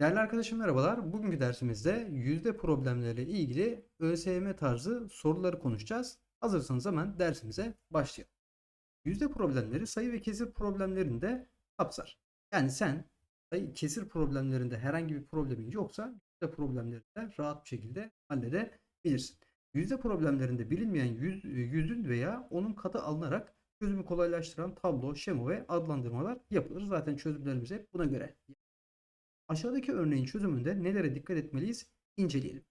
Değerli arkadaşım merhabalar. Bugünkü dersimizde yüzde problemleriyle ilgili ÖSYM tarzı soruları konuşacağız. Hazırsanız hemen dersimize başlayalım. Yüzde problemleri sayı ve kesir problemlerinde kapsar. Yani sen sayı kesir problemlerinde herhangi bir problemin yoksa yüzde problemlerinde rahat bir şekilde halledebilirsin. Yüzde problemlerinde bilinmeyen yüz, yüzün veya onun katı alınarak çözümü kolaylaştıran tablo, şema ve adlandırmalar yapılır. Zaten çözümlerimiz hep buna göre Aşağıdaki örneğin çözümünde nelere dikkat etmeliyiz? İnceleyelim.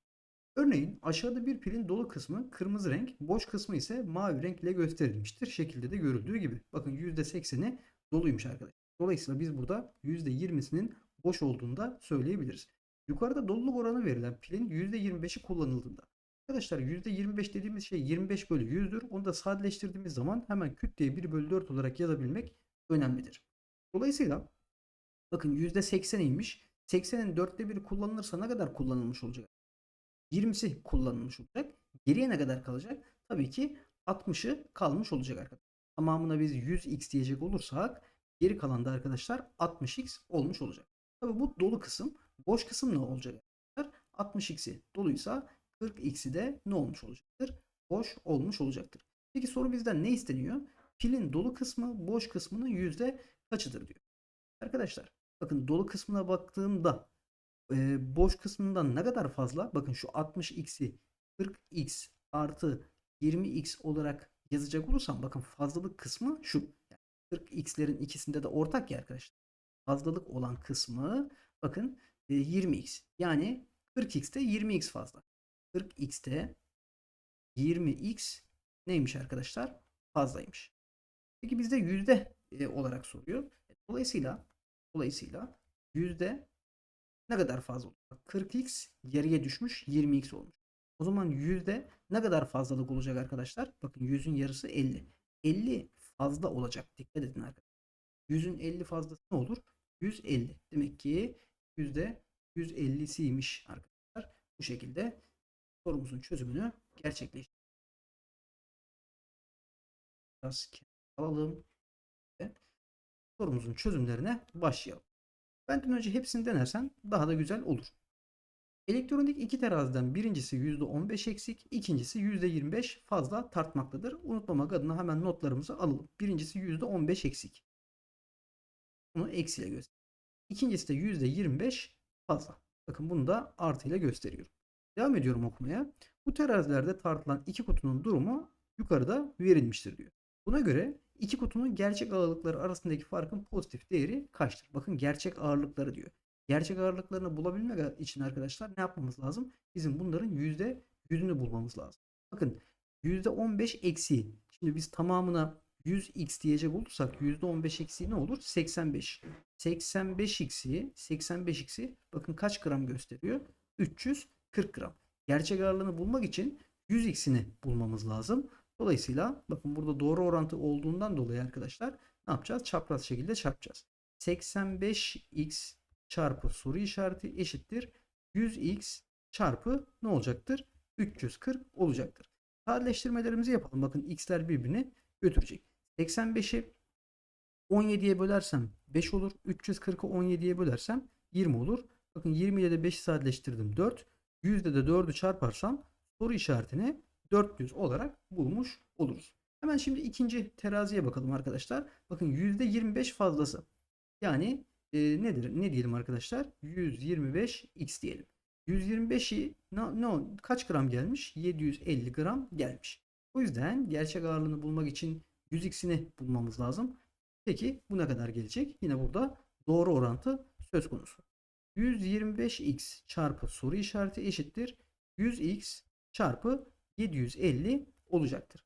Örneğin aşağıda bir pilin dolu kısmı kırmızı renk, boş kısmı ise mavi renk ile gösterilmiştir. Şekilde de görüldüğü gibi. Bakın %80'i doluymuş arkadaşlar. Dolayısıyla biz burada %20'sinin boş olduğunu da söyleyebiliriz. Yukarıda doluluk oranı verilen pilin %25'i kullanıldığında. Arkadaşlar %25 dediğimiz şey 25 bölü 100'dür. Onu da sadeleştirdiğimiz zaman hemen küt diye 1 bölü 4 olarak yazabilmek önemlidir. Dolayısıyla bakın %80'iymiş. 80'in dörtte biri kullanılırsa ne kadar kullanılmış olacak? 20'si kullanılmış olacak. Geriye ne kadar kalacak? Tabii ki 60'ı kalmış olacak arkadaşlar. Tamamına biz 100x diyecek olursak geri kalan da arkadaşlar 60x olmuş olacak. Tabii bu dolu kısım. Boş kısım ne olacak arkadaşlar? 60x'i doluysa 40x'i de ne olmuş olacaktır? Boş olmuş olacaktır. Peki soru bizden ne isteniyor? Pilin dolu kısmı boş kısmının yüzde kaçıdır diyor. Arkadaşlar Bakın dolu kısmına baktığımda e, boş kısmından ne kadar fazla? Bakın şu 60x'i 40x artı 20x olarak yazacak olursam bakın fazlalık kısmı şu. Yani 40x'lerin ikisinde de ortak ya arkadaşlar. Fazlalık olan kısmı bakın e, 20x. Yani 40x'te 20x fazla. 40x'te 20x neymiş arkadaşlar? Fazlaymış. Peki bizde yüzde olarak soruyor. Dolayısıyla Dolayısıyla yüzde ne kadar fazla olacak? 40x yarıya düşmüş 20x olmuş. O zaman yüzde ne kadar fazlalık olacak arkadaşlar? Bakın yüzün yarısı 50. 50 fazla olacak. Dikkat edin arkadaşlar. Yüzün 50 fazlası ne olur? 150. Demek ki yüzde 150'siymiş arkadaşlar. Bu şekilde sorumuzun çözümünü gerçekleştirdik. Biraz alalım sorumuzun çözümlerine başlayalım. Benden önce hepsini denersen daha da güzel olur. Elektronik iki teraziden birincisi %15 eksik, ikincisi %25 fazla tartmaktadır. Unutmamak adına hemen notlarımızı alalım. Birincisi %15 eksik. Bunu eksiyle göster. İkincisi de %25 fazla. Bakın bunu da artıyla gösteriyorum. Devam ediyorum okumaya. Bu terazilerde tartılan iki kutunun durumu yukarıda verilmiştir diyor. Buna göre iki kutunun gerçek ağırlıkları arasındaki farkın pozitif değeri kaçtır? Bakın gerçek ağırlıkları diyor. Gerçek ağırlıklarını bulabilmek için arkadaşlar ne yapmamız lazım? Bizim bunların yüzde yüzünü bulmamız lazım. Bakın yüzde 15 eksi. Şimdi biz tamamına 100x diyecek olursak yüzde 15 eksi ne olur? 85. 85x'i 85x'i bakın kaç gram gösteriyor? 340 gram. Gerçek ağırlığını bulmak için 100x'ini bulmamız lazım. Dolayısıyla bakın burada doğru orantı olduğundan dolayı arkadaşlar ne yapacağız? Çapraz şekilde çarpacağız. 85x çarpı soru işareti eşittir. 100x çarpı ne olacaktır? 340 olacaktır. Sadeleştirmelerimizi yapalım. Bakın x'ler birbirini götürecek. 85'i 17'ye bölersem 5 olur. 340'ı 17'ye bölersem 20 olur. Bakın 20 ile de 5'i sadeleştirdim 4. 100'de de 4'ü çarparsam soru işaretini 400 olarak bulmuş oluruz. Hemen şimdi ikinci teraziye bakalım arkadaşlar. Bakın %25 fazlası. Yani e, nedir? Ne diyelim arkadaşlar? 125 x diyelim. 125'i ne, ne kaç gram gelmiş? 750 gram gelmiş. O yüzden gerçek ağırlığını bulmak için 100x'ini bulmamız lazım. Peki bu ne kadar gelecek? Yine burada doğru orantı söz konusu. 125x çarpı soru işareti eşittir. 100x çarpı 750 olacaktır.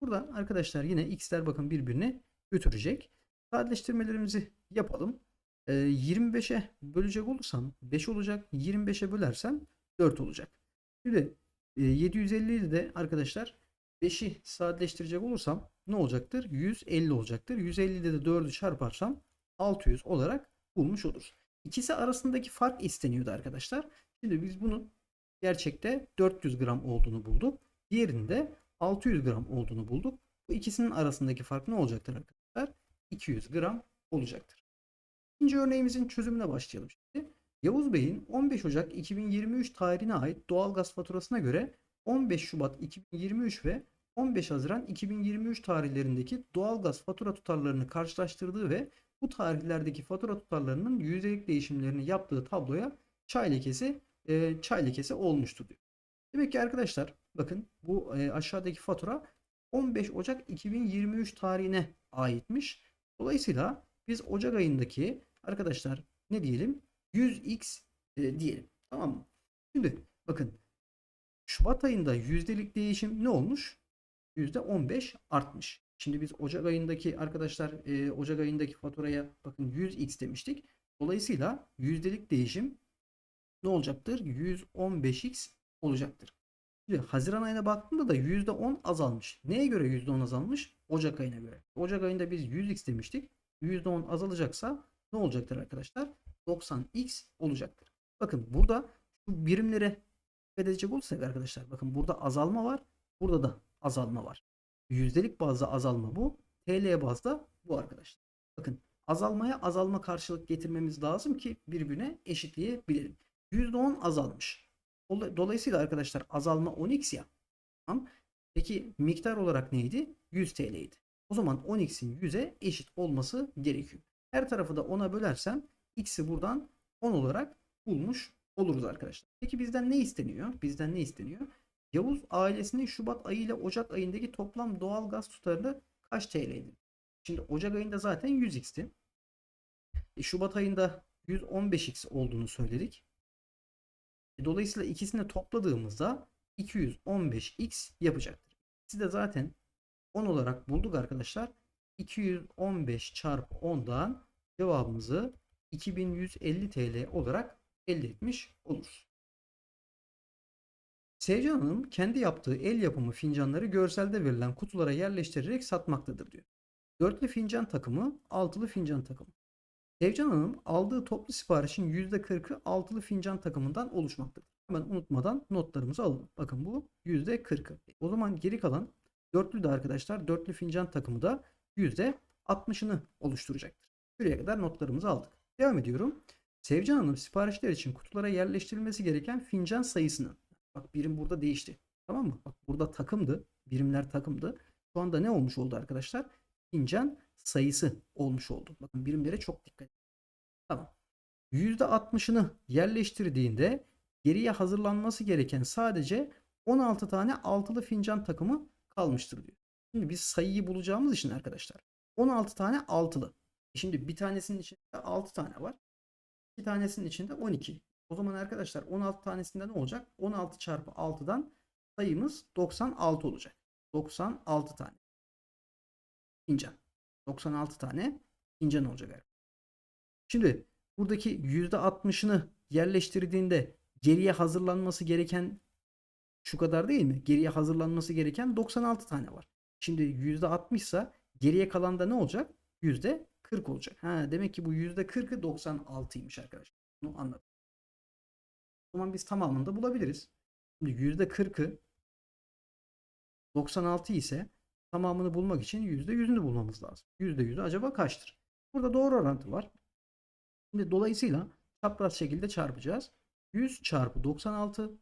Burada arkadaşlar yine x'ler bakın birbirine götürecek. Sadeleştirmelerimizi yapalım. 25'e ee, bölecek olursam 5 olacak. 25'e bölersem 4 olacak. Şimdi 750'yi e, de arkadaşlar 5'i sadeleştirecek olursam ne olacaktır? 150 olacaktır. 150'de de 4'ü çarparsam 600 olarak bulmuş oluruz. İkisi arasındaki fark isteniyordu arkadaşlar. Şimdi biz bunu gerçekte 400 gram olduğunu bulduk. Diğerinde 600 gram olduğunu bulduk. Bu ikisinin arasındaki fark ne olacaktır arkadaşlar? 200 gram olacaktır. İkinci örneğimizin çözümüne başlayalım şimdi. Yavuz Bey'in 15 Ocak 2023 tarihine ait doğalgaz faturasına göre 15 Şubat 2023 ve 15 Haziran 2023 tarihlerindeki doğalgaz fatura tutarlarını karşılaştırdığı ve bu tarihlerdeki fatura tutarlarının yüzdelik değişimlerini yaptığı tabloya çay lekesi e, çay lekesi olmuştur diyor. Demek ki arkadaşlar bakın bu e, aşağıdaki fatura 15 Ocak 2023 tarihine aitmiş. Dolayısıyla biz Ocak ayındaki arkadaşlar ne diyelim 100x e, diyelim. Tamam mı? Şimdi bakın Şubat ayında yüzdelik değişim ne olmuş? %15 artmış. Şimdi biz Ocak ayındaki arkadaşlar e, Ocak ayındaki faturaya bakın 100x demiştik. Dolayısıyla yüzdelik değişim ne olacaktır? 115x olacaktır. Şimdi Haziran ayına baktığımda da %10 azalmış. Neye göre %10 azalmış? Ocak ayına göre. Ocak ayında biz 100x demiştik. %10 azalacaksa ne olacaktır arkadaşlar? 90x olacaktır. Bakın burada şu birimlere dikkat edecek olursak arkadaşlar bakın burada azalma var. Burada da azalma var. Yüzdelik bazda azalma bu. TL bazda bu arkadaşlar. Bakın azalmaya azalma karşılık getirmemiz lazım ki birbirine eşitleyebilelim. %10 azalmış. Dolayısıyla arkadaşlar azalma 10x ya. Tamam. Peki miktar olarak neydi? 100 TL'ydi. O zaman 10x'in 100'e eşit olması gerekiyor. Her tarafı da 10'a bölersem x'i buradan 10 olarak bulmuş oluruz arkadaşlar. Peki bizden ne isteniyor? Bizden ne isteniyor? Yavuz ailesinin Şubat ayı ile Ocak ayındaki toplam doğal gaz tutarı kaç TL'ydi? Şimdi Ocak ayında zaten 100x'ti. E, Şubat ayında 115x olduğunu söyledik. Dolayısıyla ikisini topladığımızda 215x yapacaktır. İkisi de zaten 10 olarak bulduk arkadaşlar. 215 çarpı 10'dan cevabımızı 2150 TL olarak elde etmiş oluruz. Sevcan Hanım kendi yaptığı el yapımı fincanları görselde verilen kutulara yerleştirerek satmaktadır diyor. Dörtlü fincan takımı, altılı fincan takımı. Sevcan Hanım aldığı toplu siparişin %40'ı altılı fincan takımından oluşmaktadır. Hemen unutmadan notlarımızı alalım. Bakın bu %40'ı. O zaman geri kalan dörtlü de arkadaşlar dörtlü fincan takımı da %60'ını oluşturacaktır. Şuraya kadar notlarımızı aldık. Devam ediyorum. Sevcan Hanım siparişler için kutulara yerleştirilmesi gereken fincan sayısını bak birim burada değişti. Tamam mı? Bak burada takımdı. Birimler takımdı. Şu anda ne olmuş oldu arkadaşlar? Fincan sayısı olmuş oldu. Bakın birimlere çok dikkat edin. Tamam. %60'ını yerleştirdiğinde geriye hazırlanması gereken sadece 16 tane altılı fincan takımı kalmıştır diyor. Şimdi biz sayıyı bulacağımız için arkadaşlar 16 tane altılı. E şimdi bir tanesinin içinde 6 tane var. Bir tanesinin içinde 12. O zaman arkadaşlar 16 tanesinde ne olacak? 16 çarpı 6'dan sayımız 96 olacak. 96 tane. Fincan. 96 tane fincan olacak. Şimdi buradaki %60'ını yerleştirdiğinde geriye hazırlanması gereken şu kadar değil mi? Geriye hazırlanması gereken 96 tane var. Şimdi %60 ise geriye kalan da ne olacak? %40 olacak. Ha, demek ki bu %40'ı 96'ymış arkadaşlar. Bunu anladım. O zaman biz tamamını da bulabiliriz. Şimdi %40'ı 96 ise tamamını bulmak için %100'ünü bulmamız lazım. %100'ü acaba kaçtır? Burada doğru orantı var. Şimdi dolayısıyla çapraz şekilde çarpacağız. 100 çarpı 96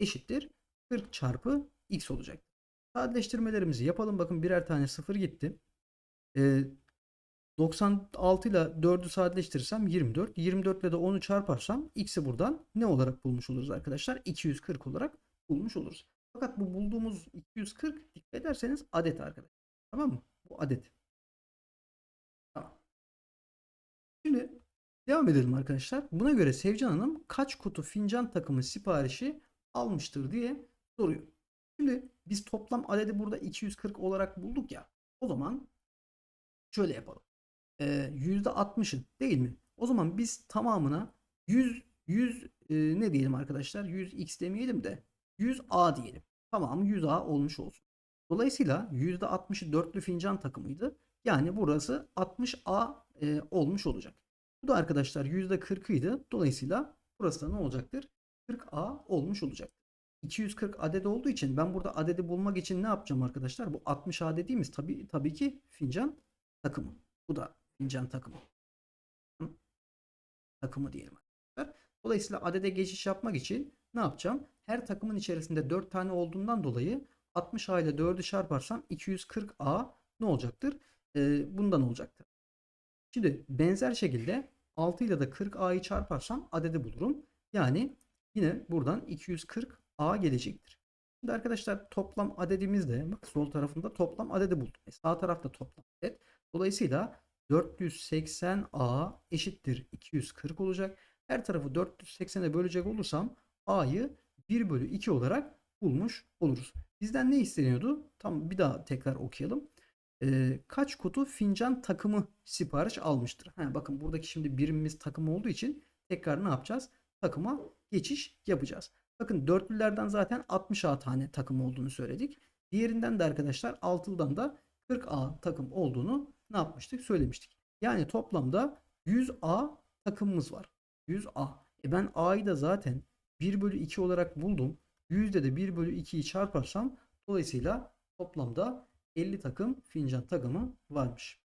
eşittir 40 çarpı x olacak. Sadeleştirmelerimizi yapalım. Bakın birer tane sıfır gitti. Ee, 96 ile 4'ü sadeleştirirsem 24. 24 ile de 10'u çarparsam x'i buradan ne olarak bulmuş oluruz arkadaşlar? 240 olarak bulmuş oluruz. Fakat bu bulduğumuz 240 dikkat ederseniz adet arkadaşlar. Tamam mı? Bu adet. Tamam. Şimdi devam edelim arkadaşlar. Buna göre Sevcan Hanım kaç kutu fincan takımı siparişi almıştır diye soruyor. Şimdi biz toplam adedi burada 240 olarak bulduk ya. O zaman şöyle yapalım. Ee, %60'ı değil mi? O zaman biz tamamına 100 100 e, ne diyelim arkadaşlar? 100x demeyelim de 100a diyelim. Tamamı 100a olmuş olsun. Dolayısıyla %60'ı dörtlü fincan takımıydı. Yani burası 60a e, olmuş olacak. Bu da arkadaşlar %40'ıydı. Dolayısıyla burası da ne olacaktır? 40a olmuş olacak. 240 adet olduğu için ben burada adedi bulmak için ne yapacağım arkadaşlar? Bu 60 A dediğimiz tabii tabii ki fincan takımı. Bu da fincan takımı. Takımı diyelim arkadaşlar. Dolayısıyla adede geçiş yapmak için ne yapacağım? Her takımın içerisinde 4 tane olduğundan dolayı 60A ile 4'ü çarparsam 240A ne olacaktır? Ee, bundan olacaktır. Şimdi benzer şekilde 6 ile de 40A'yı çarparsam adedi bulurum. Yani yine buradan 240A gelecektir. Şimdi arkadaşlar toplam adedimiz de bak sol tarafında toplam adedi buldum. E, sağ tarafta toplam adet. Dolayısıyla 480A eşittir 240 olacak. Her tarafı 480'e bölecek olursam A'yı 1 bölü 2 olarak bulmuş oluruz. Bizden ne isteniyordu? Tam bir daha tekrar okuyalım. Ee, kaç kutu fincan takımı sipariş almıştır? Ha, bakın buradaki şimdi birimimiz takım olduğu için tekrar ne yapacağız? Takıma geçiş yapacağız. Bakın dörtlülerden zaten 60A tane takım olduğunu söyledik. Diğerinden de arkadaşlar altılıdan da 40A takım olduğunu ne yapmıştık? Söylemiştik. Yani toplamda 100A takımımız var. 100A. E ben A'yı da zaten 1 bölü 2 olarak buldum. 100'de de 1 bölü 2'yi çarparsam dolayısıyla toplamda 50 takım fincan takımı varmış.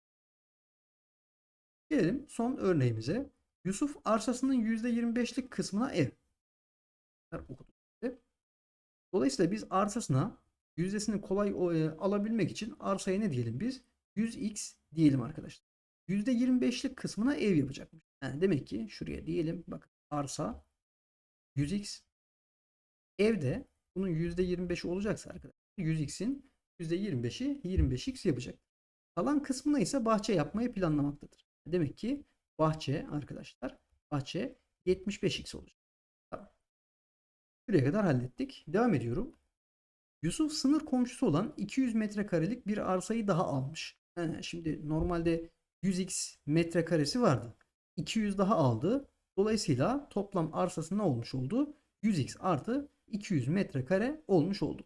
Gelelim son örneğimize. Yusuf arsasının %25'lik kısmına ev. Dolayısıyla biz arsasına yüzdesini kolay e, alabilmek için arsaya ne diyelim biz? 100x diyelim arkadaşlar. %25'lik kısmına ev yapacakmış. Yani demek ki şuraya diyelim bak arsa 100x evde bunun %25'i olacaksa arkadaşlar 100x'in %25'i 25x yapacak. Kalan kısmına ise bahçe yapmayı planlamaktadır. Demek ki bahçe arkadaşlar bahçe 75x olacak. Tamam. Şuraya kadar hallettik. Devam ediyorum. Yusuf sınır komşusu olan 200 metrekarelik bir arsayı daha almış. He, şimdi normalde 100x metrekaresi vardı. 200 daha aldı. Dolayısıyla toplam arsası ne olmuş oldu? 100x artı 200 metrekare olmuş oldu.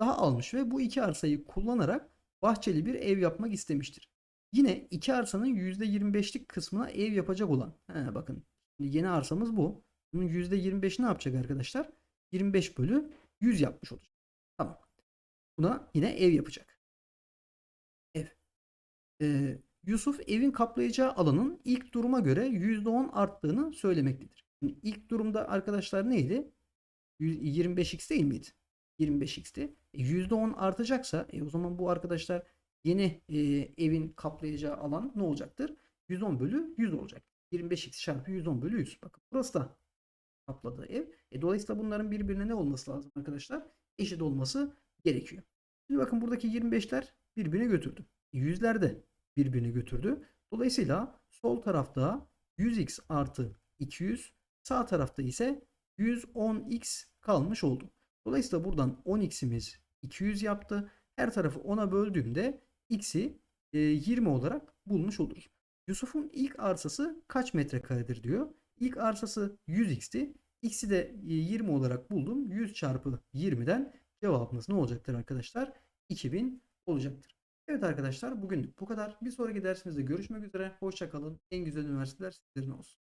Daha almış ve bu iki arsayı kullanarak bahçeli bir ev yapmak istemiştir. Yine iki arsanın %25'lik kısmına ev yapacak olan. He, bakın şimdi yeni arsamız bu. Bunun %25 ne yapacak arkadaşlar? 25 bölü 100 yapmış olacak. Tamam. Buna yine ev yapacak. Ev. Ee, Yusuf evin kaplayacağı alanın ilk duruma göre %10 arttığını söylemektedir. Şimdi ilk durumda arkadaşlar neydi? 25x değil miydi? 25x'ti. E, %10 artacaksa e, o zaman bu arkadaşlar yeni e, evin kaplayacağı alan ne olacaktır? 110 bölü 100 olacak. 25x çarpı 110 bölü 100. Bakın burası da kapladığı ev. E, dolayısıyla bunların birbirine ne olması lazım arkadaşlar? Eşit olması gerekiyor. Şimdi bakın buradaki 25'ler birbirine götürdü. Yüzler de birbirine götürdü. Dolayısıyla sol tarafta 100x artı 200 sağ tarafta ise 110x kalmış oldu. Dolayısıyla buradan 10x'imiz 200 yaptı. Her tarafı 10'a böldüğümde x'i 20 olarak bulmuş oluruz. Yusuf'un ilk arsası kaç metrekaredir diyor. İlk arsası 100x'ti. X'i de 20 olarak buldum. 100 çarpı 20'den cevabımız ne olacaktır arkadaşlar? 2000 olacaktır. Evet arkadaşlar bugün bu kadar. Bir sonraki dersimizde görüşmek üzere. Hoşçakalın. En güzel üniversiteler sizlerin olsun.